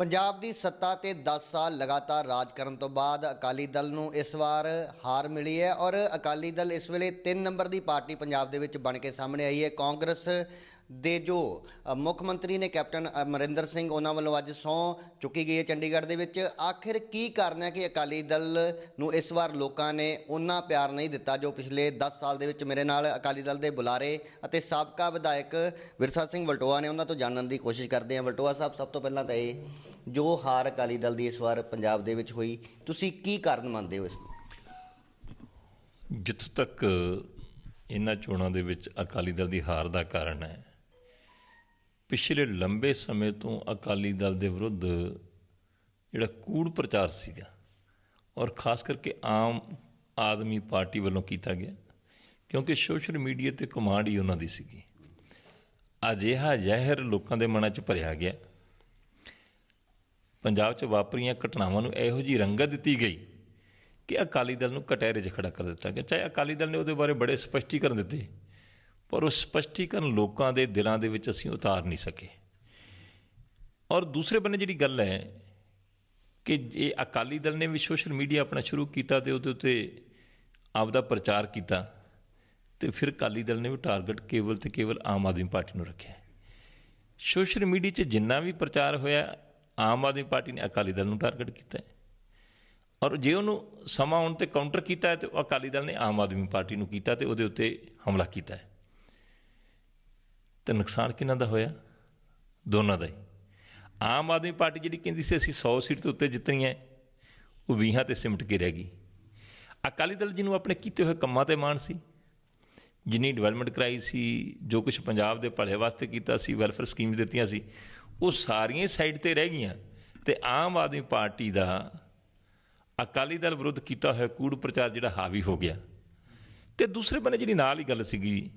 ਪੰਜਾਬ ਦੀ ਸੱਤਾ ਤੇ 10 ਸਾਲ ਲਗਾਤਾਰ ਰਾਜ ਕਰਨ ਤੋਂ ਬਾਅਦ ਅਕਾਲੀ ਦਲ ਨੂੰ ਇਸ ਵਾਰ ਹਾਰ ਮਿਲੀ ਹੈ ਔਰ ਅਕਾਲੀ ਦਲ ਇਸ ਵੇਲੇ 3 ਨੰਬਰ ਦੀ ਪਾਰਟੀ ਪੰਜਾਬ ਦੇ ਵਿੱਚ ਬਣ ਕੇ ਸਾਹਮਣੇ ਆਈ ਹੈ। ਕਾਂਗਰਸ ਦੇ ਜੋ ਮੁੱਖ ਮੰਤਰੀ ਨੇ ਕੈਪਟਨ ਅਮਰਿੰਦਰ ਸਿੰਘ ਉਹਨਾਂ ਵੱਲੋਂ ਅੱਜ ਸਹੁੰ ਚੁੱਕੀ ਗਈ ਹੈ ਚੰਡੀਗੜ੍ਹ ਦੇ ਵਿੱਚ। ਆਖਿਰ ਕੀ ਕਾਰਨ ਹੈ ਕਿ ਅਕਾਲੀ ਦਲ ਨੂੰ ਇਸ ਵਾਰ ਲੋਕਾਂ ਨੇ ਉਹਨਾਂ ਪਿਆਰ ਨਹੀਂ ਦਿੱਤਾ ਜੋ ਪਿਛਲੇ 10 ਸਾਲ ਦੇ ਵਿੱਚ ਮੇਰੇ ਨਾਲ ਅਕਾਲੀ ਦਲ ਦੇ ਬੁਲਾਰੇ ਅਤੇ ਸਾਬਕਾ ਵਿਧਾਇਕ ਵਿਰਸਾ ਸਿੰਘ ਵਲਟੋਆ ਨੇ ਉਹਨਾਂ ਤੋਂ ਜਾਣਨ ਦੀ ਕੋਸ਼ਿਸ਼ ਕਰਦੇ ਹਾਂ। ਵਲਟੋਆ ਸਾਹਿਬ, ਸਭ ਤੋਂ ਪਹਿਲਾਂ ਤਾਂ ਇਹ, ਜੋ ਹਾਰ ਅਕਾਲੀ ਦਲ ਦੀ ਇਸ ਵਾਰ ਪੰਜਾਬ ਦੇ ਵਿੱਚ ਹੋਈ, ਤੁਸੀਂ ਕੀ ਕਾਰਨ ਮੰਨਦੇ ਹੋ ਇਸ ਨੂੰ? ਜਿੱਥੋਂ ਤੱਕ ਇਹਨਾਂ ਚੋਣਾਂ ਦੇ ਵਿੱਚ ਅਕਾਲੀ ਦਲ ਦੀ ਹਾਰ ਦਾ ਕਾਰਨ ਹੈ ਪਿਛਲੇ ਲੰਬੇ ਸਮੇਂ ਤੋਂ ਅਕਾਲੀ ਦਲ ਦੇ ਵਿਰੁੱਧ ਜਿਹੜਾ ਕੂੜ ਪ੍ਰਚਾਰ ਸੀਗਾ ਔਰ ਖਾਸ ਕਰਕੇ ਆਮ ਆਦਮੀ ਪਾਰਟੀ ਵੱਲੋਂ ਕੀਤਾ ਗਿਆ, ਕਿਉਂਕਿ ਸੋਸ਼ਲ ਮੀਡੀਆ ਤੇ ਕਮਾਂਡ ਹੀ ਉਹਨਾਂ ਦੀ ਸੀਗੀ। ਅਜਿਹਾ ਜ਼ਹਿਰ ਲੋਕਾਂ ਦੇ ਮਨਾਂ 'ਚ ਭਰਿਆ ਗਿਆ। ਪੰਜਾਬ 'ਚ ਵਾਪਰੀਆਂ ਘਟਨਾਵਾਂ ਨੂੰ ਇਹੋ ਜੀ ਰੰਗਤ ਦਿੱਤੀ ਗਈ ਕਿ ਅਕਾਲੀ ਦਲ ਨੂੰ ਕਟਹਿਰੇ 'ਚ ਖੜਾ ਕਰ ਦਿੱਤਾ ਗਿਆ। ਚਾਹੇ ਅਕਾਲੀ ਦਲ ਨੇ ਉਹਦੇ ਬਾਰੇ ਬੜੇ ਸਪਸ਼ਟੀਕਰਨ ਦਿੱਤੇ ਪਰ ਉਹ ਸਪਸ਼ਟੀਕਰਨ ਲੋਕਾਂ ਦੇ ਦਿਲਾਂ ਦੇ ਵਿੱਚ ਅਸੀਂ ਉਤਾਰ ਨਹੀਂ ਸਕੇ। ਔਰ ਦੂਸਰੇ ਬੰਨੇ ਜਿਹੜੀ ਗੱਲ ਹੈ ਕਿ ਜੇ ਅਕਾਲੀ ਦਲ ਨੇ ਵੀ ਸੋਸ਼ਲ ਮੀਡੀਆ ਆਪਣਾ ਸ਼ੁਰੂ ਕੀਤਾ ਤੇ ਉਹਦੇ ਉੱਤੇ ਆਪਦਾ ਪ੍ਰਚਾਰ ਕੀਤਾ, ਤੇ ਫਿਰ ਅਕਾਲੀ ਦਲ ਨੇ ਵੀ ਟਾਰਗੇਟ ਕੇਵਲ ਤੇ ਕੇਵਲ ਆਮ ਆਦਮੀ ਪਾਰਟੀ ਨੂੰ ਰੱਖਿਆ। ਸੋਸ਼ਲ ਮੀਡੀਆ 'ਚ ਜਿੰਨਾ ਵੀ ਪ੍ਰਚਾਰ ਹੋਇਆ, ਆਮ ਆਦਮੀ ਪਾਰਟੀ ਨੇ ਅਕਾਲੀ ਦਲ ਨੂੰ ਟਾਰਗੇਟ ਕੀਤਾ ਹੈ। ਔਰ ਜੇ ਉਹਨੂੰ ਸਮਾਂ ਆਉਣ ਤੇ ਕਾਊਂਟਰ ਕੀਤਾ ਹੈ ਤੇ ਉਹ ਅਕਾਲੀ ਦਲ ਨੇ ਆਮ ਆਦਮੀ ਪਾਰਟੀ ਨੂੰ ਕੀਤਾ ਤੇ ਉਹਦੇ ਉੱਤੇ ਹਮਲਾ ਕੀਤਾ ਹੈ। ਤੇ ਨੁਕਸਾਨ ਕਿਹਨਾਂ ਦਾ ਹੋਇਆ? ਦੋਨਾਂ ਦਾ ਹੀ। ਆਮ ਆਦਮੀ ਪਾਰਟੀ ਜਿਹੜੀ ਕਹਿੰਦੀ ਸੀ, ਅਸੀਂ 100 ਸੀਟ ਤੋਂ ਉੱਤੇ ਜਿੱਤਣੀ ਹੈ ਉਹ 20 ਤੇ ਸਿਮਟ ਕੇ ਰਹਿ ਗਈ। ਅਕਾਲੀ ਦਲ ਜਿਹਨੂੰ ਆਪਣੇ ਕੀਤੇ ਹੋਏ ਕੰਮਾਂ ਤੇ ਮਾਣ ਸੀ, ਜਿੰਨੀ ਡਿਵੈਲਪਮੈਂਟ ਕਰਾਈ ਸੀ, ਜੋ ਕੁਝ ਪੰਜਾਬ ਦੇ ਭਲੇ ਵਾਸਤੇ ਕੀਤਾ ਸੀ ਵੈਲਫੇਅਰ ਸਕੀਮਸ ਦਿੱਤੀਆਂ ਸੀ, ਉਹ ਸਾਰੀਆਂ ਸਾਈਡ ਤੇ ਰਹਿ ਗਈਆਂ। ਤੇ ਆਮ ਆਦਮੀ ਪਾਰਟੀ ਦਾ ਅਕਾਲੀ ਦਲ ਵਿਰੁੱਧ ਕੀਤਾ ਹੋਇਆ ਕੂੜ ਪ੍ਰਚਾਰ ਜਿਹੜਾ ਹਾਵੀ ਹੋ ਗਿਆ। ਤੇ ਦੂਸਰੇ ਬੰਨੇ ਜਿਹੜੀ ਨਾਲ ਹੀ ਗੱਲ ਸੀਗੀ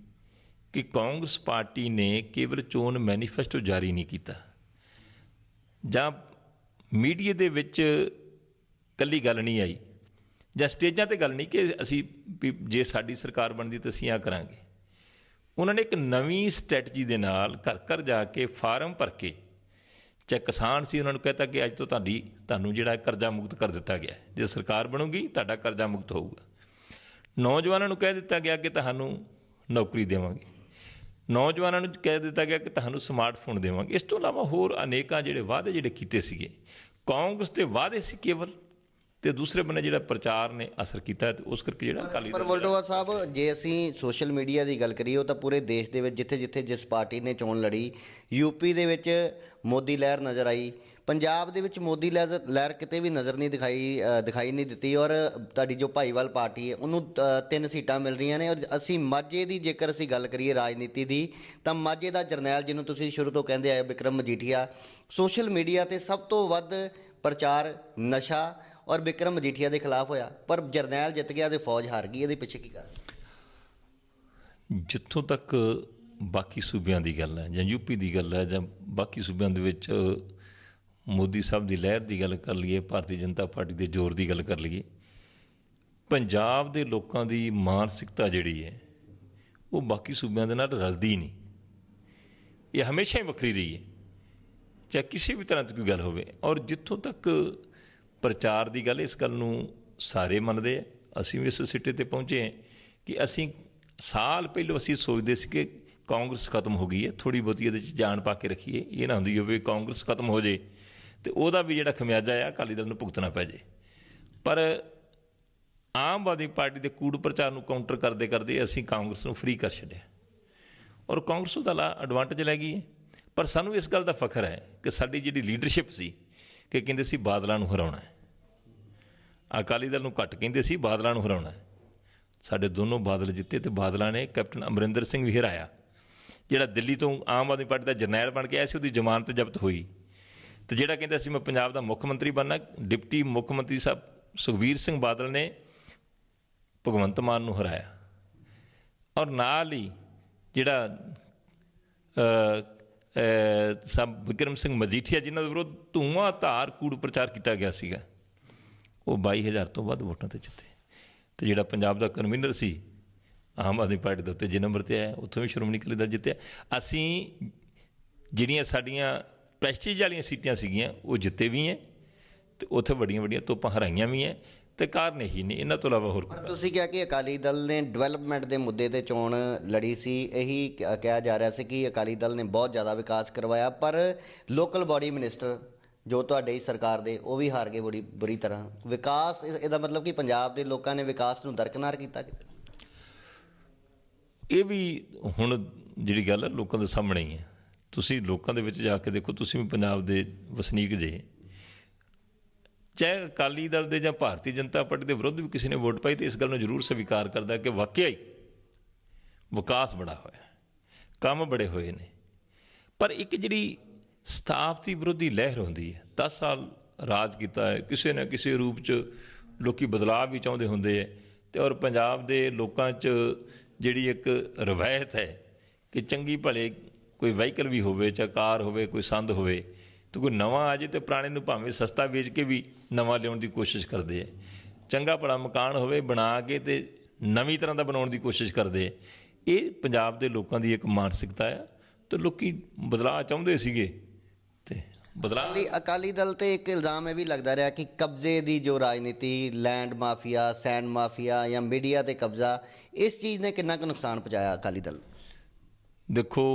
ਕਿ ਕਾਂਗਰਸ ਪਾਰਟੀ ਨੇ ਕੇਵਲ ਚੋਣ ਮੈਨੀਫੈਸਟੋ ਜਾਰੀ ਨਹੀਂ ਕੀਤਾ। ਜਾਂ ਮੀਡੀਆ ਦੇ ਵਿੱਚ ਕੱਲੀ ਗੱਲ ਨਹੀਂ ਆਈ, ਜਾਂ ਸਟੇਜਾਂ ਤੇ ਗੱਲ ਨਹੀਂ ਕਿ ਅਸੀਂ ਵੀ ਜੇ ਸਾਡੀ ਸਰਕਾਰ ਬਣਦੀ ਤਾਂ ਅਸੀਂ ਆ ਕਰਾਂਗੇ। ਉਹਨਾਂ ਨੇ ਇੱਕ ਨਵੀਂ ਸਟ੍ਰੈਟਜੀ ਦੇ ਨਾਲ ਘਰ ਘਰ ਜਾ ਕੇ ਫਾਰਮ ਭਰ ਕੇ, ਚਾਹੇ ਕਿਸਾਨ ਸੀ ਉਹਨਾਂ ਨੂੰ ਕਹਤਾ ਕਿ ਅੱਜ ਤੋਂ ਤੁਹਾਡੀ, ਤੁਹਾਨੂੰ ਜਿਹੜਾ ਕਰਜ਼ਾ ਮੁਕਤ ਕਰ ਦਿੱਤਾ ਗਿਆ ਜੇ ਸਰਕਾਰ ਬਣੂਗੀ, ਤੁਹਾਡਾ ਕਰਜ਼ਾ ਮੁਕਤ ਹੋਊਗਾ। ਨੌਜਵਾਨਾਂ ਨੂੰ ਕਹਿ ਦਿੱਤਾ ਗਿਆ ਕਿ ਤੁਹਾਨੂੰ ਨੌਕਰੀ ਦੇਵਾਂਗੇ। ਨੌਜਵਾਨਾਂ ਨੂੰ ਕਹਿ ਦਿੱਤਾ ਗਿਆ ਕਿ ਤੁਹਾਨੂੰ ਸਮਾਰਟਫੋਨ ਦੇਵਾਂਗੇ। ਇਸ ਤੋਂ ਇਲਾਵਾ ਹੋਰ ਅਨੇਕਾਂ ਜਿਹੜੇ ਵਾਅਦੇ ਜਿਹੜੇ ਕੀਤੇ ਸੀਗੇ ਕਾਂਗਰਸ ਦੇ ਵਾਅਦੇ ਸੀ ਕੇਵਲ ਤੇ ਦੂਸਰੇ ਬੰਨੇ ਜਿਹੜਾ ਪ੍ਰਚਾਰ ਨੇ ਅਸਰ ਕੀਤਾ ਤੇ ਉਸ ਕਰਕੇ ਜਿਹੜਾ ਅਕਾਲੀ ਪਰ ਦਲ ਵਲਟੋਆ ਸਾਹਿਬ ਜੇ ਅਸੀਂ ਸੋਸ਼ਲ ਮੀਡੀਆ ਦੀ ਗੱਲ ਕਰੀਏ ਉਹ ਤਾਂ ਪੂਰੇ ਦੇਸ਼ ਦੇ ਵਿੱਚ ਜਿੱਥੇ-ਜਿੱਥੇ ਜਿਸ ਪਾਰਟੀ ਨੇ ਚੋਣ ਲੜੀ ਯੂਪੀ ਦੇ ਵਿੱਚ ਮੋਦੀ ਲਹਿਰ ਨਜ਼ਰ ਆਈ ਪੰਜਾਬ ਦੇ ਵਿੱਚ ਮੋਦੀ ਲਹਿਰ ਲਹਿਰ ਕਿਤੇ ਵੀ ਨਜ਼ਰ ਨਹੀਂ ਦਿਖਾਈ ਦਿਖਾਈ ਨਹੀਂ ਦਿੱਤੀ ਔਰ ਤੁਹਾਡੀ ਜੋ ਭਾਈਵਾਲ ਪਾਰਟੀ ਹੈ ਉਹਨੂੰ ਤਿੰਨ ਸੀਟਾਂ ਮਿਲ ਰਹੀਆਂ ਨੇ ਔਰ ਅਸੀਂ ਮਾਝੇ ਦੀ ਜੇਕਰ ਅਸੀਂ ਗੱਲ ਕਰੀਏ ਰਾਜਨੀਤੀ ਦੀ ਤਾਂ ਮਾਝੇ ਦਾ ਜਰਨੈਲ ਜਿਹਨੂੰ ਤੁਸੀਂ ਸ਼ੁਰੂ ਤੋਂ ਕਹਿੰਦੇ ਆਏ ਹੋ, ਵਿਕਰਮ ਮਜੀਠੀਆ ਸੋਸ਼ਲ ਮੀਡੀਆ ਤੇ ਸਭ ਤੋਂ ਵੱਧ ਪ੍ਰਚਾਰ ਨਸ਼ਾ ਔਰ ਵਿਕਰਮ ਮਜੀਠੀਆ ਦੇ ਖਿਲਾਫ ਹੋਇਆ ਪਰ ਜਰਨੈਲ ਜਿੱਤ ਗਿਆ ਤੇ ਫੌਜ ਹਾਰ ਗਈ ਇਹਦੇ ਪਿੱਛੇ ਕੀ ਕਾਰਨ ਜਿੱਥੋਂ ਤੱਕ ਬਾਕੀ ਸੂਬਿਆਂ ਦੀ ਗੱਲ ਹੈ ਜਾਂ ਯੂਪੀ ਦੀ ਗੱਲ ਹੈ ਜਾਂ ਬਾਕੀ ਸੂਬਿਆਂ ਦੇ ਵਿੱਚ ਮੋਦੀ ਸਾਹਿਬ ਦੀ ਲਹਿਰ ਦੀ ਗੱਲ ਕਰ ਲਈਏ, ਭਾਰਤੀ ਜਨਤਾ ਪਾਰਟੀ ਦੇ ਜ਼ੋਰ ਦੀ ਗੱਲ ਕਰ ਲਈਏ, ਪੰਜਾਬ ਦੇ ਲੋਕਾਂ ਦੀ ਮਾਨਸਿਕਤਾ ਜਿਹੜੀ ਹੈ, ਉਹ ਬਾਕੀ ਸੂਬਿਆਂ ਦੇ ਨਾਲ ਰਲਦੀ ਨਹੀਂ। ਇਹ ਹਮੇਸ਼ਾ ਹੀ ਵੱਖਰੀ ਰਹੀ ਹੈ। ਚਾਹੇ ਕਿਸੇ ਵੀ ਤਰ੍ਹਾਂ ਦੀ ਕੋਈ ਗੱਲ ਹੋਵੇ, ਔਰ ਜਿੱਥੋਂ ਤੱਕ ਪ੍ਰਚਾਰ ਦੀ ਗੱਲ ਇਸ ਗੱਲ ਨੂੰ ਸਾਰੇ ਮੰਨਦੇ ਆ। ਅਸੀਂ ਵੀ ਇਸ ਸਿੱਟੇ ਤੇ ਪਹੁੰਚੇ ਹਾਂ ਕਿ ਅਸੀਂ ਸਾਲ ਪਹਿਲਾਂ ਅਸੀਂ ਸੋਚਦੇ ਸੀ ਕਿ ਕਾਂਗਰਸ ਖਤਮ ਹੋ ਗਈ ਹੈ ਥੋੜੀ ਬਹੁਤੀ ਇਹਦੇ 'ਚ ਜਾਨ ਪਾ ਕੇ ਰੱਖੀਏ। ਇਹ ਨਾ ਹੁੰਦੀ ਹੋਵੇ ਕਾਂਗਰਸ ਖਤਮ ਹੋ ਜੇ ਤੇ ਉਹਦਾ ਵੀ ਜਿਹੜਾ ਖਮਿਆਜਾ ਆ, ਅਕਾਲੀ ਦਲ ਨੂੰ ਭੁਗਤਣਾ ਪੈ ਜੇ। ਪਰ ਆਮ ਆਦਮੀ ਪਾਰਟੀ ਦੇ ਕੂੜ ਪ੍ਰਚਾਰ ਨੂੰ ਕਾਊਂਟਰ ਕਰਦੇ ਕਰਦੇ ਅਸੀਂ ਕਾਂਗਰਸ ਨੂੰ ਫ੍ਰੀ ਕਰ ਛੱਡਿਆ। ਔਰ ਕਾਂਗਰਸ ਉਹਦਾ ਲਾ ਐਡਵਾਂਟੇਜ ਲੈ ਗਈ ਪਰ ਸਾਨੂੰ ਇਸ ਗੱਲ ਦਾ ਫਖਰ ਹੈ ਕਿ ਸਾਡੀ ਜਿਹੜੀ ਲੀਡਰਸ਼ਿਪ ਸੀ ਕਿ ਕਹਿੰਦੇ ਸੀ ਬਾਦਲਾਂ ਨੂੰ ਹਰਾਉਣਾ ਹੈ। ਅਕਾਲੀ ਦਲ ਨੂੰ ਘੱਟ ਕਹਿੰਦੇ ਸੀ ਬਾਦਲਾਂ ਨੂੰ ਹਰਾਉਣਾ ਹੈ। ਸਾਡੇ ਦੋਨੋਂ ਬਾਦਲ ਜਿੱਤੇ ਤੇ ਬਾਦਲਾਂ ਨੇ ਕੈਪਟਨ ਅਮਰਿੰਦਰ ਸਿੰਘ ਵੀ ਹਰਾਇਆ। ਜਿਹੜਾ ਦਿੱਲੀ ਤੋਂ ਆਮ ਆਦਮੀ ਪਾਰਟੀ ਦਾ ਜਰਨੈਲ ਬਣ ਕੇ ਆਇਆ ਸੀ, ਉਹਦੀ ਜ਼ਮਾਨਤ ਜ਼ਬਤ ਹੋਈ। ਤੇ ਜਿਹੜਾ ਕਹਿੰਦਾ ਸੀ ਮੈਂ ਪੰਜਾਬ ਦਾ ਮੁੱਖ ਮੰਤਰੀ ਬਣਨਾ ਡਿਪਟੀ ਮੁੱਖ ਮੰਤਰੀ ਸਾਹਿਬ ਸੁਖਬੀਰ ਸਿੰਘ ਬਾਦਲ ਨੇ ਭਗਵੰਤ ਮਾਨ ਨੂੰ ਹਰਾਇਆ। ਔਰ ਨਾਲ ਹੀ ਜਿਹੜਾ ਅ, ਸਭ ਵਿਕਰਮ ਸਿੰਘ ਮਜੀਠੀਆ ਜਿਨ੍ਹਾਂ ਦੇ ਵਿਰੁੱਧ ਧੂਆਂ ਧਾਰ ਕੂੜ ਪ੍ਰਚਾਰ ਕੀਤਾ ਗਿਆ ਸੀਗਾ ਉਹ 22000 ਤੋਂ ਵੱਧ ਵੋਟਾਂ ਤੇ ਜਿੱਤੇ। ਤੇ ਜਿਹੜਾ ਪੰਜਾਬ ਦਾ ਕਨਵੀਨਰ ਸੀ ਆਮ ਆਦਮੀ ਪਾਰਟੀ ਦੇ ਉੱਤੇ ਜੇ ਨੰਬਰ ਤੇ ਆਇਆ ਉੱਥੋਂ ਵੀ ਸ਼੍ਰੋਮਣੀ ਅਕਾਲੀ ਦਲ ਜਿੱਤਿਆ। ਅਸੀਂ ਜਿਹੜੀਆਂ ਸਾਡੀਆਂ ਪ੍ਰੈਸਟੀਜ ਵਾਲੀਆਂ ਸੀਟਾਂ ਸੀਗੀਆਂ ਉਹ ਜਿੱਤੇ ਵੀ ਹੈ ਤੇ ਉੱਥੇ ਵੱਡੀਆਂ ਵੱਡੀਆਂ ਤੋਪਾਂ ਹਰਾਈਆਂ ਵੀ ਹੈ ਤੇ ਕਾਰਨ ਇਹੀ ਨਹੀਂ ਇਹਨਾਂ ਤੋਂ ਇਲਾਵਾ ਹੋਰ ਕੋਈ ਪਰ ਤੁਸੀਂ ਕਿਹਾ ਕਿ ਅਕਾਲੀ ਦਲ ਨੇ ਡਿਵੈਲਪਮੈਂਟ ਦੇ ਮੁੱਦੇ ਤੇ ਚੋਣ ਲੜੀ ਸੀ ਇਹੀ ਕਿਹਾ ਜਾ ਰਿਹਾ ਸੀ ਕਿ ਅਕਾਲੀ ਦਲ ਨੇ ਬਹੁਤ ਜ਼ਿਆਦਾ ਵਿਕਾਸ ਕਰਵਾਇਆ ਪਰ ਲੋਕਲ ਬਾਡੀ ਮਿਨਿਸਟਰ ਜੋ ਤੁਹਾਡੇ ਹੀ ਸਰਕਾਰ ਦੇ ਉਹ ਵੀ ਹਾਰ ਗਏ ਬੜੀ ਬੁਰੀ ਤਰ੍ਹਾਂ। ਵਿਕਾਸ ਇਹ- ਇਹਦਾ ਮਤਲਬ ਕਿ ਪੰਜਾਬ ਦੇ ਲੋਕਾਂ ਨੇ ਵਿਕਾਸ ਨੂੰ ਦਰਕਨਾਰ ਕੀਤਾ ਇਹ ਵੀ ਹੁਣ ਜਿਹੜੀ ਗੱਲ ਲੋਕਾਂ ਦੇ ਸਾਹਮਣੇ ਹੀ ਹੈ ਤੁਸੀਂ ਲੋਕਾਂ ਦੇ ਵਿੱਚ ਜਾ ਕੇ ਦੇਖੋ, ਤੁਸੀਂ ਵੀ ਪੰਜਾਬ ਦੇ ਵਸਨੀਕ ਜੇ। ਚਾਹੇ ਅਕਾਲੀ ਦਲ ਦੇ ਜਾਂ ਭਾਰਤੀ ਜਨਤਾ ਪਾਰਟੀ ਦੇ ਵਿਰੁੱਧ ਵੀ ਕਿਸੇ ਨੇ ਵੋਟ ਪਾਈ ਤੇ ਇਸ ਗੱਲ ਨੂੰ ਜ਼ਰੂਰ ਸਵੀਕਾਰ ਕਰਦਾ ਕਿ ਵਾਕਿਆ ਹੀ ਵਿਕਾਸ ਬੜਾ ਹੋਇਆ ਕੰਮ ਬੜੇ ਹੋਏ ਨੇ। ਪਰ ਇੱਕ ਜਿਹੜੀ ਸਥਾਪਤੀ ਵਿਰੋਧੀ ਲਹਿਰ ਹੁੰਦੀ ਹੈ 10 ਸਾਲ ਰਾਜ ਕੀਤਾ ਹੈ, ਕਿਸੇ ਨਾ ਕਿਸੇ ਰੂਪ 'ਚ ਲੋਕੀ ਬਦਲਾਅ ਵੀ ਚਾਹੁੰਦੇ ਹੁੰਦੇ ਹੈ ਤੇ ਔਰ ਪੰਜਾਬ ਦੇ ਲੋਕਾਂ 'ਚ ਜਿਹੜੀ ਇੱਕ ਰਵਾਇਤ ਹੈ ਕਿ ਚੰਗੀ ਭਲੇ ਕੋਈ ਵਹੀਕਲ ਵੀ ਹੋਵੇ ਚਾਹੇ ਕਾਰ ਹੋਵੇ ਕੋਈ ਸੰਦ ਹੋਵੇ ਤੇ ਕੋਈ ਨਵਾਂ ਆ ਜੇ ਤੇ ਪੁਰਾਣੇ ਨੂੰ ਭਾਵੇਂ ਸਸਤਾ ਵੇਚ ਕੇ ਵੀ ਨਵਾਂ ਲਿਆਉਣ ਦੀ ਕੋਸ਼ਿਸ਼ ਕਰਦੇ ਹੈ ਚੰਗਾ ਭਲਾ ਮਕਾਨ ਹੋਵੇ ਬਣਾ ਕੇ ਤੇ ਨਵੀਂ ਤਰ੍ਹਾਂ ਦਾ ਬਣਾਉਣ ਦੀ ਕੋਸ਼ਿਸ਼ ਕਰਦੇ ਇਹ ਪੰਜਾਬ ਦੇ ਲੋਕਾਂ ਦੀ ਇੱਕ ਮਾਨਸਿਕਤਾ ਹੈ ਤੇ ਲੋਕੀ ਬਦਲਾਅ ਚਾਹੁੰਦੇ ਸੀਗੇ ਤੇ ਬਦਲਾਅ ਅਕਾਲੀ ਅਕਾਲੀ ਦਲ ਤੇ ਇੱਕ ਇਲਜ਼ਾਮ ਇਹ ਵੀ ਲੱਗਦਾ ਰਿਹਾ ਕਿ ਕਬਜ਼ੇ ਦੀ ਜੋ ਰਾਜਨੀਤੀ ਲੈਂਡ ਮਾਫੀਆ ਸੈਂਡ ਮਾਫੀਆ ਜਾਂ ਮੀਡੀਆ ਤੇ ਕਬਜ਼ਾ ਇਸ ਚੀਜ਼ ਨੇ ਕਿੰਨਾ ਕੁ ਨੁਕਸਾਨ ਪਹੁੰਚਾਇਆ ਅਕਾਲੀ ਦਲ? ਦੇਖੋ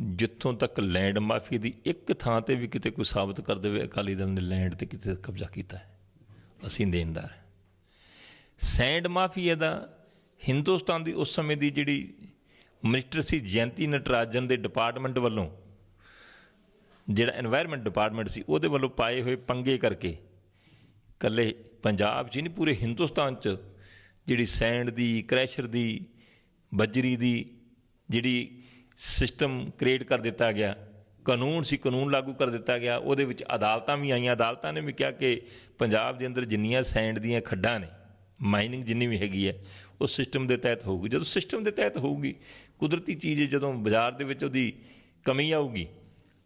ਜਿੱਥੋਂ ਤੱਕ ਲੈਂਡ ਮਾਫੀ ਦੀ ਇੱਕ ਥਾਂ ਤੇ ਵੀ ਕਿਤੇ ਕੋਈ ਸਾਬਤ ਕਰ ਦੇਵੇ, ਅਕਾਲੀ ਦਲ ਨੇ ਲੈਂਡ ਤੇ ਕਿਤੇ ਕਬਜ਼ਾ ਕੀਤਾ ਅਸੀਂ ਦੇਣਦਾਰ ਸੈਂਡ ਮਾਫੀਆ ਦਾ ਹਿੰਦੁਸਤਾਨ ਦੀ ਉਸ ਸਮੇਂ ਦੀ ਜਿਹੜੀ ਮਿਨਿਸਟਰ ਸੀ ਜੈਂਤੀ ਨਟਰਾਜਨ ਦੇ ਡਿਪਾਰਟਮੈਂਟ ਵੱਲੋਂ, ਜਿਹੜਾ এনवायरमेंट ਡਿਪਾਰਟਮੈਂਟ ਸੀ, ਉਹਦੇ ਵੱਲੋਂ ਪਾਏ ਹੋਏ ਪੰਗੇ ਕਰਕੇ ਕੱਲੇ ਪੰਜਾਬ 'ਚ ਨਹੀਂ, ਪੂਰੇ ਹਿੰਦੁਸਤਾਨ 'ਚ ਜਿਹੜੀ ਸੈਂਡ ਦੀ, ਕ੍ਰੈਸ਼ਰ ਦੀ, ਬੱਜਰੀ ਦੀ ਜਿਹੜੀ ਸਿਸਟਮ ਕ੍ਰੀਏਟ ਕਰ ਦਿੱਤਾ ਗਿਆ, ਕਾਨੂੰਨ ਸੀ, ਕਾਨੂੰਨ ਲਾਗੂ ਕਰ ਦਿੱਤਾ ਗਿਆ, ਉਹਦੇ ਵਿੱਚ ਅਦਾਲਤਾਂ ਵੀ ਆਈਆਂ, ਅਦਾਲਤਾਂ ਨੇ ਵੀ ਕਿਹਾ ਕਿ ਪੰਜਾਬ ਦੇ ਅੰਦਰ ਜਿੰਨੀਆਂ ਸੈਂਡ ਦੀਆਂ ਖੱਡਾਂ ਨੇ, ਮਾਈਨਿੰਗ ਜਿੰਨੀ ਵੀ ਹੈਗੀ ਹੈ ਉਹ ਸਿਸਟਮ ਦੇ ਤਹਿਤ ਹੋਊਗੀ। ਜਦੋਂ ਸਿਸਟਮ ਦੇ ਤਹਿਤ ਹੋਊਗੀ, ਕੁਦਰਤੀ ਚੀਜ਼ ਜਦੋਂ ਬਾਜ਼ਾਰ ਦੇ ਵਿੱਚ ਉਹਦੀ ਕਮੀ ਆਊਗੀ,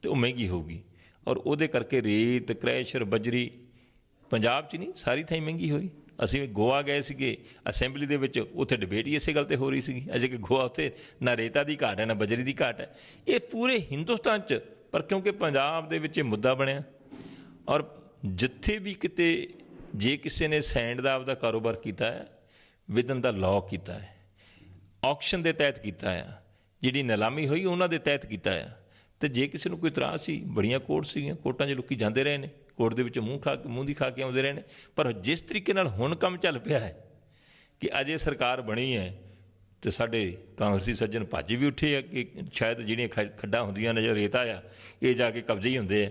ਤੇ ਉਹ ਮਹਿੰਗੀ ਹੋਊਗੀ, ਔਰ ਉਹਦੇ ਕਰਕੇ ਰੇਤ, ਕ੍ਰੈਸ਼ਰ, ਬਜਰੀ ਪੰਜਾਬ 'ਚ ਨਹੀਂ, ਸਾਰੀ ਥਾਂ ਮਹਿੰਗੀ ਹੋਈ। ਅਸੀਂ ਗੋਆ ਗਏ ਸੀਗੇ, ਅਸੈਂਬਲੀ ਦੇ ਵਿੱਚ ਉੱਥੇ ਡਿਬੇਟ ਹੀ ਇਸੇ ਗੱਲ ਤੇ ਹੋ ਰਹੀ ਸੀਗੀ। ਅਜੇ ਕਿ ਗੋਆ ਉੱਥੇ ਨਾ ਰੇਤਾ ਦੀ ਘਾਟ ਹੈ, ਨਾ ਬਜਰੀ ਦੀ ਘਾਟ ਹੈ। ਇਹ ਪੂਰੇ ਹਿੰਦੁਸਤਾਨ 'ਚ, ਪਰ ਕਿਉਂਕਿ ਪੰਜਾਬ ਦੇ ਵਿੱਚ ਇਹ ਮੁੱਦਾ ਬਣਿਆ। ਔਰ ਜਿੱਥੇ ਵੀ ਕਿਤੇ ਜੇ ਕਿਸੇ ਨੇ ਸੈਂਡ ਦਾ ਆਪਦਾ ਕਾਰੋਬਾਰ ਕੀਤਾ ਹੈ ਵਿਦਨ ਦਾ ਲਾਅ ਕੀਤਾ ਹੈ ਆਕਸ਼ਨ ਦੇ ਤਹਿਤ ਕੀਤਾ ਆ ਜਿਹੜੀ ਨਿਲਾਮੀ ਹੋਈ ਉਹਨਾਂ ਦੇ ਤਹਿਤ ਕੀਤਾ ਆ ਤੇ ਜੇ ਕਿਸੇ ਨੂੰ ਕੋਈ ਇਤਰਾਜ਼ ਸੀ, ਬੜੀਆਂ ਕੋਰਟ ਸੀਗੀਆਂ, ਕੋਰਟਾਂ 'ਚ ਲੋਕੀ ਜਾਂਦੇ ਰਹੇ ਨੇ। ਕੋਰਟ ਦੇ ਵਿੱਚ ਮੂੰਹ ਖਾ ਕੇ ਮੂੰਹ ਦੀ ਖਾ ਕੇ ਆਉਂਦੇ ਰਹੇ ਨੇ। ਪਰ ਜਿਸ ਤਰੀਕੇ ਨਾਲ ਹੁਣ ਕੰਮ ਚੱਲ ਪਿਆ ਹੈ ਕਿ ਅਜੇ ਸਰਕਾਰ ਬਣੀ ਹੈ ਤੇ ਸਾਡੇ ਕਾਂਗਰਸੀ ਸੱਜਣ ਭੱਜ ਵੀ ਉੱਠੇ ਆ ਕਿ ਸ਼ਾਇਦ ਜਿਹੜੀਆਂ ਖ- ਖੱਡਾਂ ਹੁੰਦੀਆਂ ਨੇ ਜਾਂ ਰੇਤਾ ਆ, ਇਹ ਜਾ ਕੇ ਕਬਜ਼ੇ ਹੀ ਹੁੰਦੇ ਆ।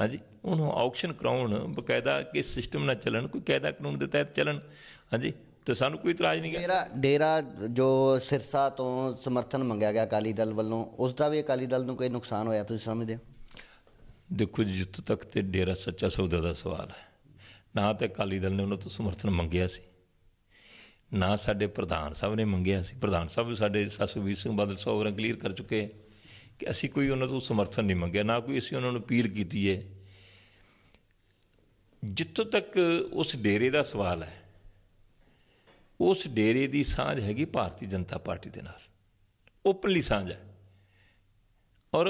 ਹਾਂਜੀ ਉਹਨੂੰ ਆਕਸ਼ਨ ਕਰਾਉਣ, ਬਕਾਇਦਾ ਕਿ ਸਿਸਟਮ ਨਾਲ ਚੱਲਣ, ਕੋਈ ਕਾਇਦਾ ਕਾਨੂੰਨ ਦੇ ਤਹਿਤ ਚੱਲਣ। ਹਾਂਜੀ, ਤੇ ਸਾਨੂੰ ਕੋਈ ਇਤਰਾਜ਼ ਨਹੀਂ ਗਾ। ਡੇਰਾ ਡੇਰਾ ਜੋ ਸਿਰਸਾ ਤੋਂ ਸਮਰਥਨ ਮੰਗਿਆ ਗਿਆ ਅਕਾਲੀ ਦਲ ਵੱਲੋਂ, ਉਸ ਦਾ ਵੀ ਅਕਾਲੀ ਦਲ ਨੂੰ ਕੋਈ ਨੁਕਸਾਨ ਹੋਇਆ, ਤੁਸੀਂ ਸਮਝਦੇ ਹੋ? ਦੇਖੋ ਜੀ, ਜਿੱਥੋਂ ਤੱਕ ਤੇ ਡੇਰਾ ਸੱਚਾ ਸੌਦਾ ਦਾ ਸਵਾਲ ਹੈ। ਨਾ ਤੇ ਅਕਾਲੀ ਦਲ ਨੇ ਉਹਨਾਂ ਤੋਂ ਸਮਰਥਨ ਮੰਗਿਆ ਸੀ, ਨਾ ਸਾਡੇ ਪ੍ਰਧਾਨ ਸਾਹਿਬ ਨੇ ਮੰਗਿਆ ਸੀ। ਪ੍ਰਧਾਨ ਸਾਹਿਬ ਵੀ ਸਾਡੇ ਸਸਵੀਰ ਸਿੰਘ ਬਾਦਲ ਸਾਹਿਬ ਹੋਰਾਂ ਕਲੀਅਰ ਕਰ ਚੁੱਕੇ ਕਿ ਅਸੀਂ ਕੋਈ ਉਹਨਾਂ ਤੋਂ ਸਮਰਥਨ ਨਹੀਂ ਮੰਗਿਆ, ਨਾ ਕੋਈ ਅਸੀਂ ਉਹਨਾਂ ਨੂੰ ਅਪੀਲ ਕੀਤੀ ਹੈ। ਜਿੱਥੋਂ ਤੱਕ ਉਸ ਡੇਰੇ ਦਾ ਸਵਾਲ ਹੈ, ਉਸ ਡੇਰੇ ਦੀ ਸਾਂਝ ਹੈਗੀ ਭਾਰਤੀ ਜਨਤਾ ਪਾਰਟੀ ਦੇ ਨਾਲ। ਓਪਨਲੀ ਸਾਂਝ ਹੈ। ਔਰ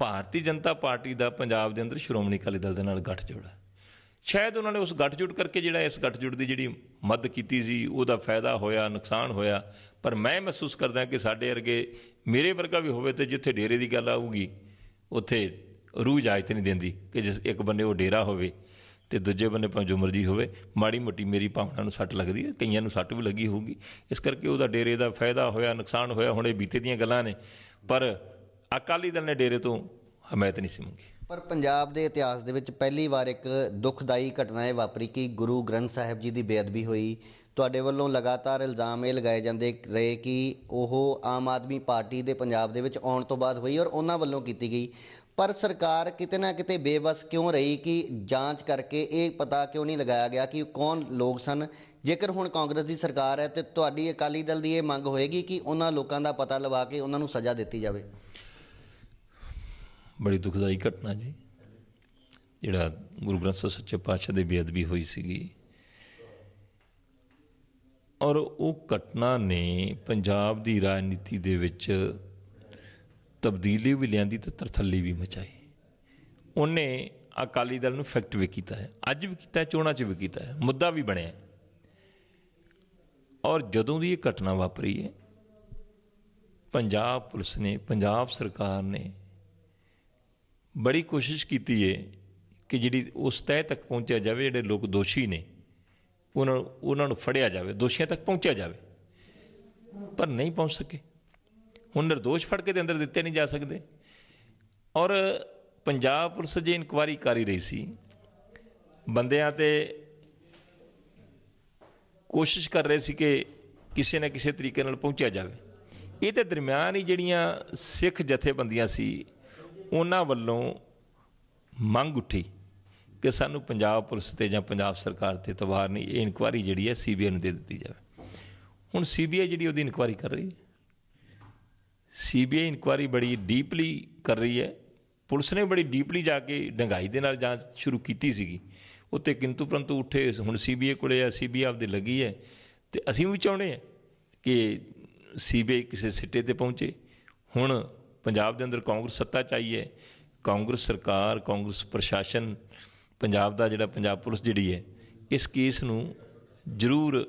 ਭਾਰਤੀ ਜਨਤਾ ਪਾਰਟੀ ਦਾ ਪੰਜਾਬ ਦੇ ਅੰਦਰ ਸ਼੍ਰੋਮਣੀ ਅਕਾਲੀ ਦਲ ਦੇ ਨਾਲ ਗੱਠਜੋੜ ਹੈ। ਸ਼ਾਇਦ ਉਹਨਾਂ ਨੇ ਉਸ ਗੱਠਜੋੜ ਕਰਕੇ ਜਿਹੜਾ ਇਸ ਗੱਠਜੋੜ ਦੀ ਜਿਹੜੀ ਮਦਦ ਕੀਤੀ ਸੀ, ਉਹਦਾ ਫਾਇਦਾ ਹੋਇਆ, ਨੁਕਸਾਨ ਹੋਇਆ। ਪਰ ਮੈਂ ਮਹਿਸੂਸ ਕਰਦਾ ਕਿ ਸਾਡੇ ਵਰਗੇ, ਮੇਰੇ ਵਰਗਾ ਵੀ ਹੋਵੇ ਤੇ ਜਿੱਥੇ ਡੇਰੇ ਦੀ ਗੱਲ ਆਊਗੀ, ਉੱਥੇ ਰੂਹ ਇਜਾਜ਼ਤ ਨਹੀਂ ਦਿੰਦੀ ਕਿ ਜਿਸ ਇੱਕ ਬੰਨੇ ਉਹ ਡੇਰਾ ਹੋਵੇ ਤੇ ਦੂਜੇ ਬੰਨੇ ਭਾਵੇਂ ਜੋ ਮਰਜ਼ੀ ਹੋਵੇ, ਮਾੜੀ ਮੋਟੀ ਮੇਰੀ ਭਾਵਨਾ ਨੂੰ ਸੱਟ ਲੱਗਦੀ ਹੈ, ਕਈਆਂ ਨੂੰ ਸੱਟ ਵੀ ਲੱਗੀ ਹੋਊਗੀ। ਇਸ ਕਰਕੇ ਉਹਦਾ ਡੇਰੇ ਦਾ ਫਾਇਦਾ ਹੋਇਆ, ਨੁਕਸਾਨ ਹੋਇਆ, ਹੁਣ ਇਹ ਬੀਤੇ ਦੀਆਂ ਗੱਲਾਂ ਨੇ। ਪਰ ਅਕਾਲੀ ਦਲ ਨੇ ਡੇਰੇ ਤੋਂ ਹਮਾਇਤ ਨਹੀਂ ਸੀ ਮੰਗੀ। ਪਰ ਪੰਜਾਬ ਦੇ ਇਤਿਹਾਸ ਦੇ ਵਿੱਚ ਪਹਿਲੀ ਵਾਰ ਇੱਕ ਦੁਖਦਾਈ ਘਟਨਾ ਇਹ ਵਾਪਰੀ ਕਿ ਗੁਰੂ ਗ੍ਰੰਥ ਸਾਹਿਬ ਜੀ ਦੀ ਬੇਅਦਬੀ ਹੋਈ। ਤੁਹਾਡੇ ਵੱਲੋਂ ਲਗਾਤਾਰ ਇਲਜ਼ਾਮ ਇਹ ਲਗਾਏ ਜਾਂਦੇ ਰਹੇ ਕਿ ਉਹ ਆਮ ਆਦਮੀ ਪਾਰਟੀ ਦੇ ਪੰਜਾਬ ਦੇ ਵਿੱਚ ਆਉਣ ਤੋਂ ਬਾਅਦ ਹੋਈ ਔਰ ਉਹਨਾਂ ਵੱਲੋਂ ਕੀਤੀ ਗਈ। ਪਰ ਸਰਕਾਰ ਕਿਤੇ ਨਾ ਕਿਤੇ ਬੇਬਸ ਕਿਉਂ ਰਹੀ ਕਿ ਜਾਂਚ ਕਰਕੇ ਇਹ ਪਤਾ ਕਿਉਂ ਨਹੀਂ ਲਗਾਇਆ ਗਿਆ ਕਿ ਕੌਣ ਲੋਕ ਸਨ? ਜੇਕਰ ਹੁਣ ਕਾਂਗਰਸ ਦੀ ਸਰਕਾਰ ਹੈ ਤੇ ਤੁਹਾਡੀ ਅਕਾਲੀ ਦਲ ਦੀ ਇਹ ਮੰਗ ਹੋਏਗੀ ਕਿ ਉਹਨਾਂ ਲੋਕਾਂ ਦਾ ਪਤਾ ਲਵਾ ਕੇ ਉਹਨਾਂ ਨੂੰ ਸਜ਼ਾ ਦਿੱਤੀ ਜਾਵੇ। ਬੜੀ ਦੁਖਦਾਈ ਘਟਨਾ ਜੀ। ਜਿਹੜਾ ਗੁਰੂ ਗ੍ਰੰਥ ਸਾਹਿਬ ਸੱਚੇ ਪਾਤਸ਼ਾਹ ਦੀ ਬੇਅਦਬੀ ਹੋਈ ਸੀਗੀ। ਔਰ ਉਹ ਘਟਨਾ ਨੇ ਪੰਜਾਬ ਦੀ ਰਾਜਨੀਤੀ ਦੇ ਵਿੱਚ ਤਬਦੀਲੀ ਵੀ ਲਿਆਂਦੀ ਤੇ ਤਰਥੱਲੀ ਵੀ ਮਚਾਈ। ਉਹਨੇ ਅਕਾਲੀ ਦਲ ਨੂੰ ਫੈਕਟ ਵੀ ਕੀਤਾ ਹੈ। ਅੱਜ ਵੀ ਕੀਤਾ ਚੋਣਾਂ 'ਚ ਵੀ ਕੀਤਾ ਹੈ। ਮੁੱਦਾ ਵੀ ਬਣਿਆ ਔਰ ਜਦੋਂ ਦੀ ਇਹ ਘਟਨਾ ਵਾਪਰੀ ਹੈ, ਪੰਜਾਬ ਪੁਲਿਸ ਨੇ, ਪੰਜਾਬ ਸਰਕਾਰ ਨੇ ਬੜੀ ਕੋਸ਼ਿਸ਼ ਕੀਤੀ ਹੈ ਕਿ ਜਿਹੜੀ ਉਸ ਤਹਿ ਤੱਕ ਪਹੁੰਚਿਆ ਜਾਵੇ, ਜਿਹੜੇ ਲੋਕ ਦੋਸ਼ੀ ਨੇ, ਉਹਨਾਂ ਉਹਨਾਂ ਨੂੰ ਫੜਿਆ ਜਾਵੇ, ਦੋਸ਼ੀਆਂ ਤੱਕ ਪਹੁੰਚਿਆ ਜਾਵੇ। ਪਰ ਨਹੀਂ ਪਹੁੰਚ ਸਕੇ। ਹੁਣ ਨਿਰਦੋਸ਼ ਫੜ ਕੇ ਦੇ ਅੰਦਰ ਦਿੱਤੇ ਨਹੀਂ ਜਾ ਸਕਦੇ। ਔਰ ਪੰਜਾਬ ਪੁਲਿਸ ਜੇ ਇਨਕੁਆਰੀ ਕਰ ਹੀ ਰਹੀ ਸੀ। ਬੰਦਿਆਂ ਤੇ ਕੋਸ਼ਿਸ਼ ਕਰ ਰਹੇ ਸੀ ਕਿ ਕਿਸੇ ਨਾ ਕਿਸੇ ਤਰੀਕੇ ਨਾਲ ਪਹੁੰਚਿਆ ਜਾਵੇ। ਇਹ ਤੇ ਦਰਮਿਆਨ ਹੀ ਜਿਹੜੀਆਂ ਸਿੱਖ ਜਥੇਬੰਦੀਆਂ ਸੀ ਉਹਨਾਂ ਵੱਲੋਂ ਮੰਗ ਉੱਠੀ ਕਿ ਸਾਨੂੰ ਪੰਜਾਬ ਪੁਲਿਸ ਤੇ ਜਾਂ ਪੰਜਾਬ ਸਰਕਾਰ ਤੇ ਤਵਾਰ ਨਹੀਂ, ਇਹ ਇਨਕੁਆਰੀ ਜਿਹੜੀ ਹੈ ਸੀਬੀਆਈ ਨੂੰ ਦੇ ਦਿੱਤੀ ਜਾਵੇ। ਹੁਣ ਸੀਬੀਆਈ ਜਿਹੜੀ ਉਹਦੀ ਇਨਕੁਆਰੀ ਕਰ ਰਹੀ ਹੈ। ਸੀਬੀਆਈ ਇਨਕੁਆਰੀ ਬੜੀ ਡੀਪਲੀ ਕਰ ਰਹੀ ਹੈ। ਪੁਲਿਸ ਨੇ ਬੜੀ ਡੀਪਲੀ ਜਾ ਕੇ ਡੰਗਾਈ ਦੇ ਨਾਲ ਜਾਂਚ ਸ਼ੁਰੂ ਕੀਤੀ ਸੀਗੀ। ਉੱਤੇ ਕਿੰਤੂ ਪਰੰਤੂ ਉੱਠੇ, ਹੁਣ ਸੀਬੀਆਈ ਕੋਲੇ ਆ, ਸੀਬੀਆਈ ਆਪਦੇ ਲੱਗੀ ਹੈ ਤੇ ਅਸੀਂ ਵੀ ਚਾਹੁੰਦੇ ਹਾਂ ਕਿ ਸੀਬੀਆਈ ਕਿਸੇ ਸਿੱਟੇ ਤੇ ਪਹੁੰਚੇ। ਹੁਣ ਪੰਜਾਬ ਦੇ ਅੰਦਰ ਕਾਂਗਰਸ ਸੱਤਾ ਚਾਹੀਏ ਕਾਂਗਰਸ ਸਰਕਾਰ, ਕਾਂਗਰਸ ਪ੍ਰਸ਼ਾਸਨ, ਪੰਜਾਬ ਦਾ ਜਿਹੜਾ ਪੰਜਾਬ ਪੁਲਿਸ ਜਿਹੜੀ ਹੈ, ਇਸ ਕੇਸ ਨੂੰ ਜ਼ਰੂਰ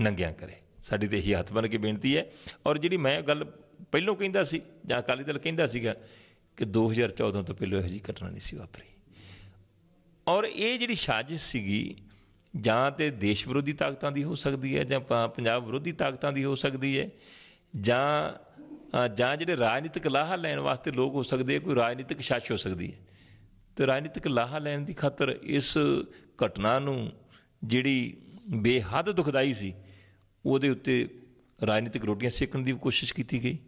ਨੰਗਿਆ ਕਰੇ। ਸਾਡੀ ਤੇ ਇਹੀ ਹੱਥ ਬਨ ਕੇ ਬੇਨਤੀ ਹੈ। ਔਰ ਜਿਹੜੀ ਮੈਂ ਗੱਲ ਪਹਿਲਾਂ ਕਹਿੰਦਾ ਸੀ, ਜਾਂ ਅਕਾਲੀ ਦਲ ਕਹਿੰਦਾ ਸੀਗਾ ਕਿ 2014 ਤੋਂ ਪਹਿਲਾਂ ਇਹੋ ਜਿਹੀ ਘਟਨਾ ਨਹੀਂ ਸੀ ਵਾਪਰੀ। ਔਰ ਇਹ ਜਿਹੜੀ ਸਾਜ਼ਿਸ਼ ਸੀਗੀ, ਜਾਂ ਤੇ ਦੇਸ਼ ਵਿਰੋਧੀ ਤਾਕਤਾਂ ਦੀ ਹੋ ਸਕਦੀ ਹੈ, ਜਾਂ ਪੰਜਾਬ ਵਿਰੋਧੀ ਤਾਕਤਾਂ ਦੀ ਹੋ ਸਕਦੀ ਹੈ, ਜਾਂ ਜਾਂ ਜਿਹੜੇ ਰਾਜਨੀਤਿਕ ਲਾਹਾ ਲੈਣ ਵਾਸਤੇ ਲੋਕ ਹੋ ਸਕਦੇ ਕੋਈ ਰਾਜਨੀਤਿਕ ਸ਼ਾਸ਼ ਹੋ ਸਕਦੀ ਹੈ। ਤੇ ਰਾਜਨੀਤਿਕ ਲਾਹਾ ਲੈਣ ਦੀ ਖਾਤਰ ਇਸ ਘਟਨਾ ਨੂੰ ਜਿਹੜੀ ਬੇਹੱਦ ਦੁਖਦਾਈ ਸੀ, ਉਹਦੇ ਉੱਤੇ ਰਾਜਨੀਤਿਕ ਰੋਟੀਆਂ ਸੇਕਣ ਦੀ ਕੋਸ਼ਿਸ਼ ਕੀਤੀ ਗਈ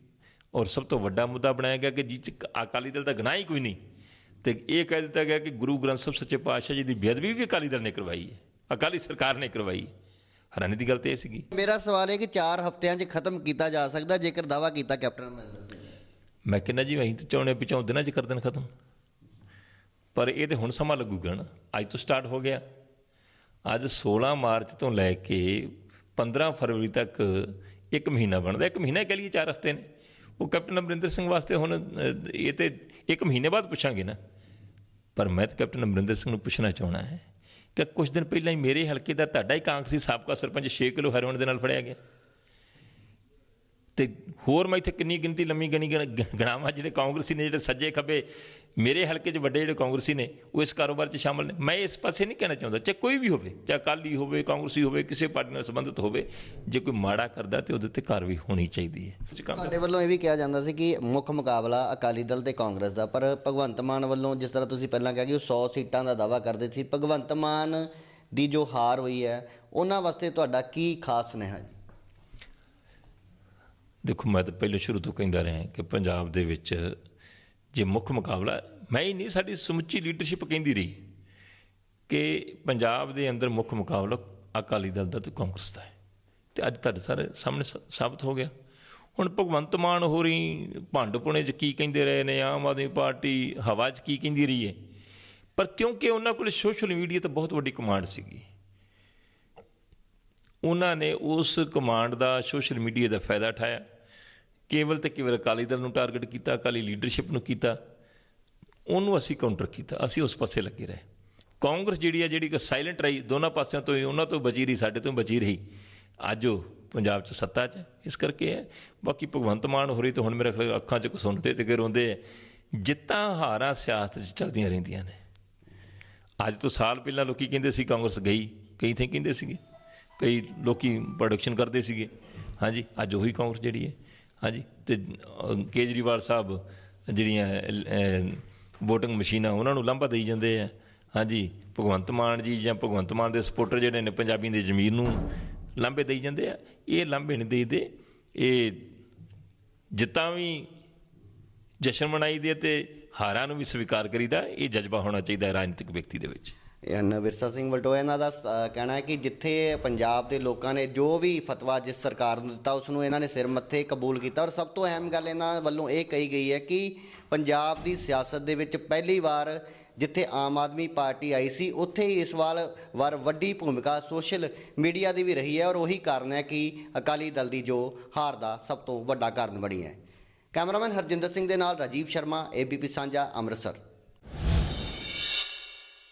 ਔਰ ਸਭ ਤੋਂ ਵੱਡਾ ਮੁੱਦਾ ਬਣਾਇਆ ਗਿਆ ਕਿ ਜਿਸ 'ਚ ਅਕਾਲੀ ਦਲ ਦਾ ਗੁਨਾਹ ਹੀ ਕੋਈ ਨਹੀਂ। ਤੇ ਇਹ ਕਹਿ ਦਿੱਤਾ ਗਿਆ ਕਿ ਗੁਰੂ ਗ੍ਰੰਥ ਸਾਹਿਬ ਸੱਚੇ ਪਾਤਸ਼ਾਹ ਜੀ ਦੀ ਬੇਅਦਬੀ ਵੀ ਅਕਾਲੀ ਦਲ ਨੇ ਕਰਵਾਈ ਹੈ, ਅਕਾਲੀ ਸਰਕਾਰ ਨੇ ਕਰਵਾਈ ਹੈ। ਹੈਰਾਨੀ ਦੀ ਗੱਲ ਤੇ ਇਹ ਸੀਗੀ। ਮੇਰਾ ਸਵਾਲ ਹੈ ਕਿ 4 ਹਫ਼ਤਿਆਂ 'ਚ ਖਤਮ ਕੀਤਾ ਜਾ ਸਕਦਾ ਜੇਕਰ ਦਾਵਾ ਕੀਤਾ ਕੈਪਟਨ ਅਮਰਿੰਦਰ ਸਿੰਘ। ਮੈਂ ਕਹਿੰਦਾ ਜੀ ਅਸੀਂ ਤਾਂ ਚਾਹੁੰਦੇ ਪਿਛਾਉਂ ਦਿਨਾਂ 'ਚ ਕਰ ਦੇਣ ਖਤਮ। ਪਰ ਇਹ ਤੇ ਹੁਣ ਸਮਾਂ ਲੱਗੂਗਾ ਨਾ। ਅੱਜ ਤੋਂ ਸਟਾਰਟ ਹੋ ਗਿਆ। ਅੱਜ 16 ਮਾਰਚ ਤੋਂ ਲੈ ਕੇ 15 ਫਰਵਰੀ ਤੱਕ ਇੱਕ ਮਹੀਨਾ ਬਣਦਾ। ਇੱਕ ਮਹੀਨਾ ਕਹਿ ਲਈਏ 4 ਹਫ਼ਤੇ ਨੇ। ਉਹ ਕੈਪਟਨ ਅਮਰਿੰਦਰ ਸਿੰਘ ਵਾਸਤੇ ਹੁਣ ਇਹ ਤੇ ਇੱਕ ਮਹੀਨੇ ਬਾਅਦ ਪੁੱਛਾਂਗੇ ਨਾ। ਪਰ ਮੈਂ ਤਾਂ ਕੈਪਟਨ ਅਮਰਿੰਦਰ ਸਿੰਘ ਨੂੰ ਪੁੱਛਣਾ ਚਾਹਣਾ ਹੈ। ਕਿ ਕੁਝ ਦਿਨ ਪਹਿਲਾਂ ਹੀ ਮੇਰੇ ਹਲਕੇ ਦਾ ਤੁਹਾਡਾ ਹੀ ਕਾਂਗਰਸੀ ਸਾਬਕਾ ਸਰਪੰਚ 6 ਕਿਲੋ ਹੈਰੋਇਨ ਦੇ ਨਾਲ ਫੜਿਆ ਗਿਆ। ਤੇ ਹੋਰ ਮੈਂ ਇੱਥੇ ਕਿੰਨੀ ਗਿਣਤੀ, ਲੰਮੀ ਗਣੀ ਗਣਾਵਾਂ ਜਿਹੜੇ ਕਾਂਗਰਸੀ ਨੇ, ਜਿਹੜੇ ਸੱਜੇ ਖੱਬੇ ਮੇਰੇ ਹਲਕੇ 'ਚ ਵੱਡੇ ਜਿਹੜੇ ਕਾਂਗਰਸੀ ਨੇ, ਉਹ ਇਸ ਕਾਰੋਬਾਰ 'ਚ ਸ਼ਾਮਲ ਨੇ। ਮੈਂ ਇਸ ਪਾਸੇ ਨਹੀਂ ਕਹਿਣਾ ਚਾਹੁੰਦਾ, ਚਾਹੇ ਕੋਈ ਵੀ ਹੋਵੇ, ਚਾਹੇ ਅਕਾਲੀ ਹੋਵੇ, ਕਾਂਗਰਸੀ ਹੋਵੇ, ਕਿਸੇ ਪਾਰਟੀ ਨਾਲ ਸੰਬੰਧਿਤ ਹੋਵੇ, ਜੇ ਕੋਈ ਮਾੜਾ ਕਰਦਾ ਤੇ ਉਹਦੇ ਤੇ ਕਾਰਵਾਈ ਹੋਣੀ ਚਾਹੀਦੀ ਹੈ। ਕੁਝ ਤੁਹਾਡੇ ਵੱਲੋਂ ਇਹ ਵੀ ਕਿਹਾ ਜਾਂਦਾ ਸੀ ਕਿ ਮੁੱਖ ਮੁਕਾਬਲਾ ਅਕਾਲੀ ਦਲ ਤੇ ਕਾਂਗਰਸ ਦਾ, ਪਰ ਭਗਵੰਤ ਮਾਨ ਵੱਲੋਂ ਜਿਸ ਤਰ੍ਹਾਂ ਤੁਸੀਂ ਪਹਿਲਾਂ ਕਿਹਾ ਕਿ ਉਹ 100 ਸੀਟਾਂ ਦਾ ਦਾਵਾ ਕਰਦੇ ਸੀ, ਭਗਵੰਤ ਮਾਨ ਦੀ ਜੋ ਹਾਰ ਹੋਈ ਹੈ, ਉਹਨਾਂ ਵਾਸਤੇ ਤੁਹਾਡਾ ਕੀ ਖਾਸ ਸੁਨੇਹਾ ਜੀ? ਦੇਖੋ, ਮੈਂ ਤਾਂ ਪਹਿਲਾਂ ਸ਼ੁਰੂ ਤੋਂ ਕਹਿੰਦਾ ਰਿਹਾ ਕਿ ਪੰਜਾਬ ਦੇ ਵਿੱਚ ਜੇ ਮੁੱਖ ਮੁਕਾਬਲਾ, ਮੈਂ ਹੀ ਨਹੀਂ, ਸਾਡੀ ਸਮੁੱਚੀ ਲੀਡਰਸ਼ਿਪ ਕਹਿੰਦੀ ਰਹੀ ਕਿ ਪੰਜਾਬ ਦੇ ਅੰਦਰ ਮੁੱਖ ਮੁਕਾਬਲਾ ਅਕਾਲੀ ਦਲ ਦਾ ਤੇ ਕਾਂਗਰਸ ਦਾ ਹੈ। ਤੇ ਅੱਜ ਤੁਹਾਡੇ ਸਾਰੇ ਸਾਹਮਣੇ ਸ- ਸਾਬਤ ਹੋ ਗਿਆ। ਹੁਣ ਭਗਵੰਤ ਮਾਨ ਹੋਰੀ ਭੰਡ ਪੁਣੇ 'ਚ ਕੀ ਕਹਿੰਦੇ ਰਹੇ ਨੇ, ਆਮ ਆਦਮੀ ਪਾਰਟੀ ਹਵਾ 'ਚ ਕੀ ਕਹਿੰਦੀ ਰਹੀ ਹੈ। ਪਰ ਕਿਉਂਕਿ ਉਹਨਾਂ ਕੋਲ ਸੋਸ਼ਲ ਮੀਡੀਆ ਤੇ ਬਹੁਤ ਵੱਡੀ ਕਮਾਂਡ ਸੀਗੀ। ਉਹਨਾਂ ਨੇ ਉਸ ਕਮਾਂਡ ਦਾ ਸੋਸ਼ਲ ਮੀਡੀਆ ਦਾ ਫਾਇਦਾ ਉਠਾਇਆ। ਕੇਵਲ ਤੇ ਕੇਵਲ ਅਕਾਲੀ ਦਲ ਨੂੰ ਟਾਰਗੇਟ ਕੀਤਾ, ਅਕਾਲੀ ਲੀਡਰਸ਼ਿਪ ਨੂੰ ਕੀਤਾ, ਉਹਨੂੰ ਅਸੀਂ ਕਾਊਂਟਰ ਕੀਤਾ, ਅਸੀਂ ਉਸ ਪਾਸੇ ਲੱਗੇ ਰਹੇ। ਕਾਂਗਰਸ ਜਿਹੜੀ ਆ, ਜਿਹੜੀ ਕਿ ਸਾਇਲੈਂਟ ਰਹੀ, ਦੋਨਾਂ ਪਾਸਿਆਂ ਤੋਂ ਹੀ, ਉਹਨਾਂ ਤੋਂ ਬਚੀ ਰਹੀ, ਸਾਡੇ ਤੋਂ ਬਚੀ ਰਹੀ। ਅੱਜ ਉਹ ਪੰਜਾਬ 'ਚ ਸੱਤਾ 'ਚ ਹੈ। ਇਸ ਕਰਕੇ ਹੈ। ਬਾਕੀ ਭਗਵੰਤ ਮਾਨ ਹੋ ਰਹੀ ਤਾਂ ਹੁਣ ਮੇਰੇ ਅੱਖਾਂ 'ਚ ਕਸੁੰਨਦੇ ਤੇ ਕਿ ਰੋਂਦੇ ਆ। ਜਿੱਤਾਂ ਹਾਰਾਂ ਸਿਆਸਤ 'ਚ ਚੱਲਦੀਆਂ ਰਹਿੰਦੀਆਂ ਨੇ। ਅੱਜ ਤੋਂ ਸਾਲ ਪਹਿਲਾਂ ਲੋਕੀ ਕਹਿੰਦੇ ਸੀ ਕਾਂਗਰਸ ਗਈ, ਕਈ ਥਿੰ ਕਹਿੰਦੇ ਸੀਗੇ। ਕਈ ਲੋਕੀ ਪ੍ਰੋਡਕਸ਼ਨ ਕਰਦੇ ਸੀਗੇ। ਹਾਂਜੀ, ਅੱਜ ਉਹੀ ਕਾਂਗਰਸ ਜਿਹੜੀ ਹੈ। ਹਾਂਜੀ, ਤੇ ਕੇਜਰੀਵਾਲ ਸਾਹਿਬ ਜਿਹੜੀਆਂ VOTING ਮਸ਼ੀਨਾਂ ਉਹਨਾਂ ਨੂੰ ਲਾਂਭਾ ਦੇਈ ਜਾਂਦੇ ਆ। ਹਾਂਜੀ, ਭਗਵੰਤ ਮਾਨ ਜੀ ਜਾਂ ਭਗਵੰਤ ਮਾਨ ਦੇ ਸਪੋਰਟਰ ਜਿਹੜੇ ਨੇ ਪੰਜਾਬੀ ਦੀ ਜ਼ਮੀਰ ਨੂੰ ਲਾਂਭੇ ਦੇਈ ਜਾਂਦੇ ਆ। ਇਹ ਲਾਂਭੇ ਨਹੀਂ ਦੇਈਦੇ। ਇਹ ਜਿੱਤਾਂ ਵੀ ਜਸ਼ਨ ਮਨਾਈ ਦੇ ਤੇ ਹਾਰਾਂ ਨੂੰ ਵੀ ਸਵੀਕਾਰ ਕਰੀਦਾ। ਇਹ ਜਜ਼ਬਾ ਹੋਣਾ ਚਾਹੀਦਾ ਰਾਜਨੀਤਿਕ ਵਿਅਕਤੀ ਦੇ ਵਿੱਚ। ਇਹ ਵਿਰਸਾ ਸਿੰਘ ਵਲਟੋਆ ਇਹਨਾਂ ਦਾ ਅ, ਕਹਿਣਾ ਹੈ ਕਿ ਜਿੱਥੇ ਪੰਜਾਬ ਦੇ ਲੋਕਾਂ ਨੇ ਜੋ ਵੀ ਫਤਵਾ ਜਿਸ ਸਰਕਾਰ ਨੂੰ ਦਿੱਤਾ ਉਸ ਨੂੰ ਇਹਨਾਂ ਨੇ ਸਿਰ ਮੱਥੇ ਕਬੂਲ ਕੀਤਾ। ਔਰ ਸਭ ਤੋਂ ਅਹਿਮ ਗੱਲ ਇਹਨਾਂ ਵੱਲੋਂ ਇਹ ਕਹੀ ਗਈ ਹੈ ਕਿ ਪੰਜਾਬ ਦੀ ਸਿਆਸਤ ਦੇ ਵਿੱਚ ਪਹਿਲੀ ਵਾਰ ਜਿੱਥੇ ਆਮ ਆਦਮੀ ਪਾਰਟੀ ਆਈ ਸੀ ਉੱਥੇ ਹੀ ਇਸ ਵਾਰ ਵਾਰ ਵੱਡੀ ਭੂਮਿਕਾ ਸੋਸ਼ਲ ਮੀਡੀਆ ਦੀ ਵੀ ਰਹੀ ਹੈ। ਔਰ ਉਹੀ ਕਾਰਨ ਹੈ ਕਿ ਅਕਾਲੀ ਦਲ ਦੀ ਜੋ ਹਾਰ ਦਾ ਸਭ ਤੋਂ ਵੱਡਾ ਕਾਰਨ ਬਣੀ ਹੈ। ਕੈਮਰਾਮੈਨ ਹਰਜਿੰਦਰ ਸਿੰਘ ਦੇ ਨਾਲ ਰਾਜੀਵ ਸ਼ਰਮਾ ਏਬੀਪੀ ਸਾਂਝਾ ਅੰਮ੍ਰਿਤਸਰ।